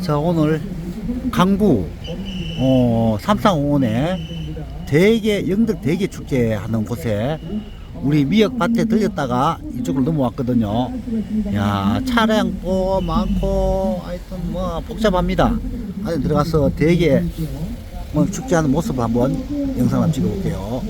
자 오늘 강구 어, 삼상공원에 대게 영덕 대게 축제 하는 곳에 우리 미역밭에 들렸다가 이쪽으로 넘어왔거든요. 야 차량도 많고 하여튼 뭐 복잡합니다. 안에 들어가서 대게 뭐 축제하는 모습 한번 영상 한번 찍어볼게요.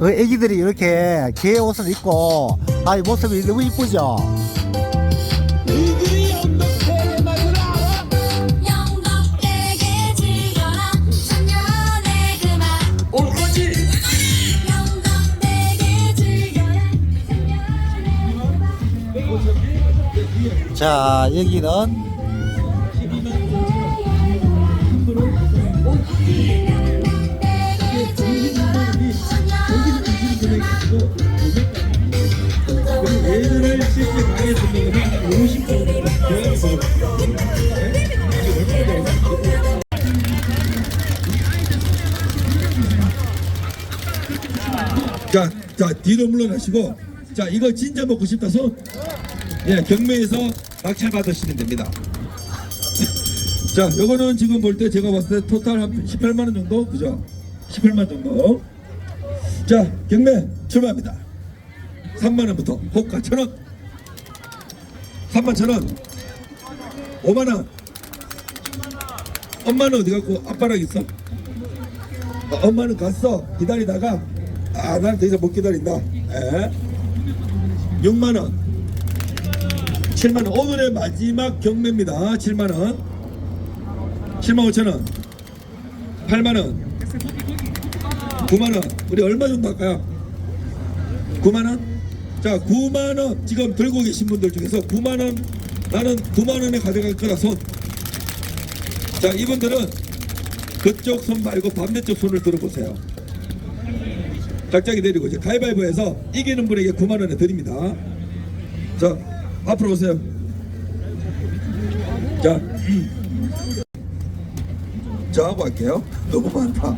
애기들이 이렇게 개 옷을 입고 아 이 모습이 너무 이쁘죠. 영덕대게 실제 방에 듣는 거는 50분 자, 자 뒤로 물러나시고 자 이거 진짜 먹고 싶다 손. 예, 경매에서 낙찰 받으시면 됩니다. 자, 요거는 지금 볼 때 제가 봤을 때 토탈 한 18만 원 정도 그죠? 18만 정도. 자, 경매 출발합니다. 3만 원부터 호가 천 원. 3만 천 원. 5만 원. 엄마는 어디 갔고 아빠랑 있어? 어, 엄마는 갔어. 기다리다가 아, 난더 이상 못 기다린다. 에? 6만 원. 7만 원. 오늘의 마지막 경매입니다. 7만 원. 7만 5천 원. 8만 원. 9만 원. 우리 얼마 정도 할까요? 9만 원? 자, 9만 원 지금 들고 계신 분들 중에서 9만 원 나는 9만 원에 가져갈 거라 손. 자, 이분들은 그쪽 손 말고 반대쪽 손을 들어보세요. 각자기 내리고 이제 가위바위보해서 이기는 분에게 9만 원에 드립니다. 자, 앞으로 오세요. 자, 자 하고 할게요. 너무 많다.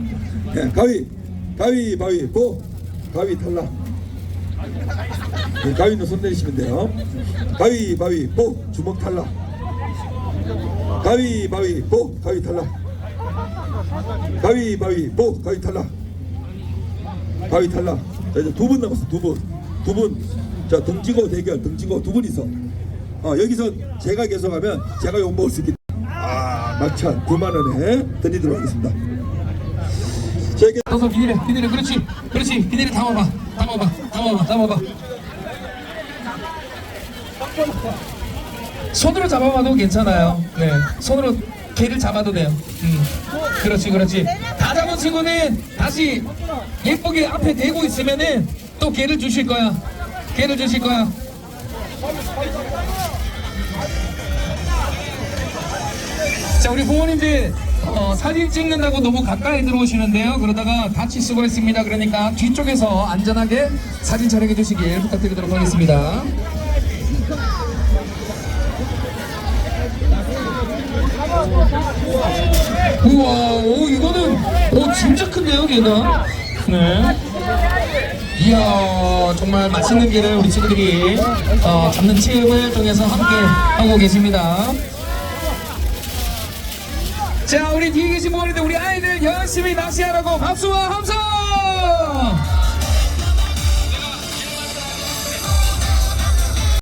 예, 가위, 가위, 바위, 보, 가위 탈락. 네, 가위는 손 내리시면 돼요. 가위, 바위, 보, 주먹 탈락. 가위, 바위, 보, 가위 탈락. 가위, 바위, 보, 가위 탈락. 가위 탈락. 자, 이제 두 분 남았어, 두 분. 두 분. 자, 등지고 대결, 등지고 두 분이서. 어, 여기서 제가 계속하면 제가 욕 먹을 수 있기 아, 막찬 9만 원에 드리도록 하겠습니다. 제게 어서 비닐에 비닐에 그렇지 그렇지 비닐에 담아봐 담아봐 담아봐 담아봐. 손으로 잡아봐도 괜찮아요. 네 손으로 개를 잡아도 돼요. 음. 그렇지 그렇지. 다 잡은 친구는 다시 예쁘게 앞에 대고 있으면은 또 개를 주실 거야. 개를 주실 거야. 자 우리 부모님들 어, 사진 찍는다고 너무 가까이 들어오시는데요. 그러다가 다칠 수가 있습니다. 그러니까 뒤쪽에서 안전하게 사진 촬영해 주시길 부탁드리도록 하겠습니다. 우와 오 이거는 오 진짜 큰데요 걔가 네. 이야 정말 맛있는 게를 우리 친구들이 어, 잡는 체험을 통해서 함께 하고 계십니다 자 우리 뒤에 계신 부모님들 우리 아이들 열심히 낚시하라고 박수와 함성